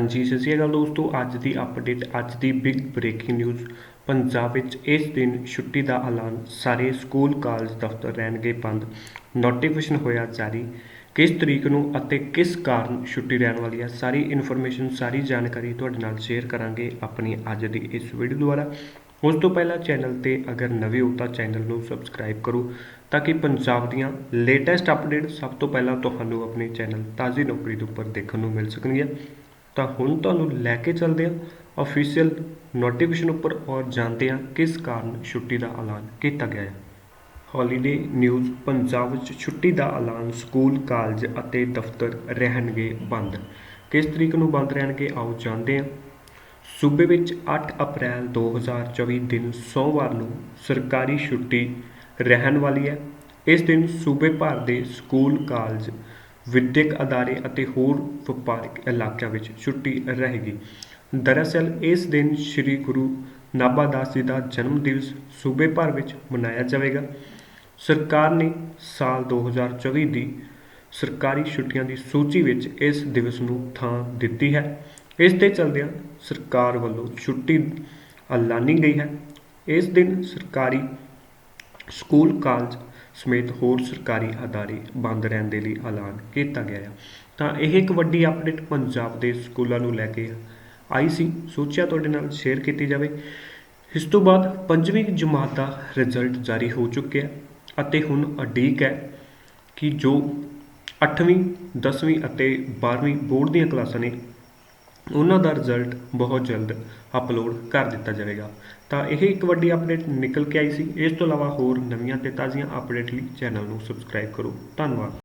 ਹਾਂਜੀ, ਸਤਿ ਸ਼੍ਰੀ ਅਕਾਲ ਦੋਸਤੋ। ਅੱਜ ਦੀ ਅਪਡੇਟ ਅੱਜ ਦੀ ਬਿਗ ਬ੍ਰੇਕਿੰਗ ਨਿਊਜ਼ ਪੰਜਾਬ ਵਿੱਚ ਇਸ ਦਿਨ ਛੁੱਟੀ ਦਾ ਐਲਾਨ। ਸਾਰੇ ਸਕੂਲ, ਕਾਲਜ, ਦਫ਼ਤਰ ਰਹਿਣਗੇ ਬੰਦ। ਨੋਟੀਫਿਕੇਸ਼ਨ ਹੋਇਆ ਜਾਰੀ। ਕਿਸ ਤਰੀਕ ਨੂੰ ਅਤੇ ਕਿਸ ਕਾਰਨ ਛੁੱਟੀ ਰਹਿਣ ਵਾਲੀ ਹੈ, ਸਾਰੀ ਇਨਫੋਰਮੇਸ਼ਨ ਸਾਰੀ ਜਾਣਕਾਰੀ ਤੁਹਾਡੇ ਨਾਲ ਸ਼ੇਅਰ ਕਰਾਂਗੇ ਆਪਣੀ ਅੱਜ ਦੀ ਇਸ ਵੀਡੀਓ ਦੁਆਰਾ। ਉਸ ਤੋਂ ਪਹਿਲਾਂ ਚੈਨਲ ਤੇ ਅਗਰ ਨਵੇਂ ਹੋ ਤਾਂ ਚੈਨਲ ਨੂੰ ਸਬਸਕ੍ਰਾਈਬ ਕਰੋ ਤਾਂ ਕਿ ਪੰਜਾਬ ਦੀਆਂ ਲੇਟੈਸਟ ਅਪਡੇਟ ਸਭ ਤੋਂ ਪਹਿਲਾਂ ਤੁਹਾਨੂੰ ਆਪਣੇ ਚੈਨਲ ਤਾਜ਼ੀ ਨੌਕਰੀ ਦੇ ਉੱਪਰ ਦੇਖਣ ਨੂੰ ਮਿਲ ਸਕਣਗੀਆਂ। ਤਾਂ ਹੁਣ ਤੁਹਾਨੂੰ ਲੈ ਕੇ ਚੱਲਦੇ ਹਾਂ ਅਫੀਸ਼ੀਅਲ ਨੋਟੀਫਿਕੇਸ਼ਨ ਉੱਪਰ ਔਰ ਜਾਣਦੇ ਹਾਂ ਕਿਸ ਕਾਰਨ ਛੁੱਟੀ ਦਾ ਐਲਾਨ ਕੀਤਾ ਗਿਆ ਹੈ। ਹੌਲੀਡੇ ਨਿਊਜ਼ ਪੰਜਾਬ ਵਿੱਚ ਛੁੱਟੀ ਦਾ ਐਲਾਨ ਸਕੂਲ, ਕਾਲਜ ਅਤੇ ਦਫ਼ਤਰ ਰਹਿਣਗੇ ਬੰਦ। ਕਿਸ ਤਰੀਕ ਨੂੰ ਬੰਦ ਰਹਿਣਗੇ ਆਓ ਜਾਣਦੇ ਹਾਂ। ਸੂਬੇ ਵਿੱਚ 8 ਅਪ੍ਰੈਲ 2024 ਦਿਨ ਸੋਮਵਾਰ ਨੂੰ ਸਰਕਾਰੀ ਛੁੱਟੀ ਰਹਿਣ ਵਾਲੀ ਹੈ। ਇਸ ਦਿਨ ਸੂਬੇ ਭਰ ਦੇ ਸਕੂਲ, ਕਾਲਜ ਵਿੱਦਿਅਕ ਅਦਾਰੇ ਅਤੇ ਹੋਰ ਵਪਾਰਕ ਇਲਾਕਿਆਂ ਵਿੱਚ ਛੁੱਟੀ ਰਹੇਗੀ। ਦਰਅਸਲ, ਇਸ ਦਿਨ ਸ੍ਰੀ ਗੁਰੂ ਨਾਭਾ ਦਾਸ ਜੀ ਦਾ ਜਨਮ ਦਿਵਸ ਸੂਬੇ ਭਰ ਵਿੱਚ ਮਨਾਇਆ ਜਾਵੇਗਾ। ਸਰਕਾਰ ਨੇ ਸਾਲ 2024 ਦੀ ਸਰਕਾਰੀ ਛੁੱਟੀਆਂ ਦੀ ਸੂਚੀ ਵਿੱਚ ਇਸ ਦਿਵਸ ਨੂੰ ਥਾਂ ਦਿੱਤੀ ਹੈ। ਇਸ ਦੇ ਚਲਦਿਆਂ ਸਰਕਾਰ ਵੱਲੋਂ ਛੁੱਟੀ ਐਲਾਨੀ ਗਈ ਹੈ। ਇਸ ਦਿਨ ਸਰਕਾਰੀ ਸਕੂਲ, ਕਾਲਜ ਸਮੇਤ ਹੋਰ ਸਰਕਾਰੀ ਅਦਾਰੇ ਬੰਦ ਰਹਿਣ ਦੇ ਲਈ ਐਲਾਨ ਕੀਤਾ ਗਿਆ ਆ। ਤਾਂ ਇਹ ਇੱਕ ਵੱਡੀ ਅਪਡੇਟ ਪੰਜਾਬ ਦੇ ਸਕੂਲਾਂ ਨੂੰ ਲੈ ਕੇ ਆਈ ਸੀ। ਸੋਚਿਆ ਤੁਹਾਡੇ ਨਾਲ ਸ਼ੇਅਰ ਕੀਤੀ ਜਾਵੇ। ਇਸ ਤੋਂ ਬਾਅਦ ਪੰਜਵੀਂ ਜਮਾਤ ਦਾ ਰਿਜ਼ਲਟ ਜਾਰੀ ਹੋ ਚੁੱਕਿਆ ਅਤੇ ਹੁਣ ਅਡੀਕ ਹੈ ਕਿ ਜੋ 8ਵੀਂ 10ਵੀਂ ਅਤੇ 12ਵੀਂ ਬੋਰਡ ਦੀਆਂ ਕਲਾਸਾਂ ਨੇ ਉਹਨਾਂ ਦਾ ਰਿਜ਼ਲਟ ਬਹੁਤ ਜਲਦ ਅਪਲੋਡ ਕਰ ਦਿੱਤਾ ਜਾਵੇਗਾ। ਤਾਂ ਇਹ ਇੱਕ ਵੱਡੀ ਅਪਡੇਟ ਨਿਕਲ ਕੇ ਆਈ ਸੀ। ਇਸ ਤੋਂ ਇਲਾਵਾ ਹੋਰ ਨਵੀਆਂ ਤੇ ਤਾਜ਼ੀਆਂ ਅਪਡੇਟ ਲਈ ਚੈਨਲ ਨੂੰ ਸਬਸਕ੍ਰਾਈਬ ਕਰੋ। ਧੰਨਵਾਦ।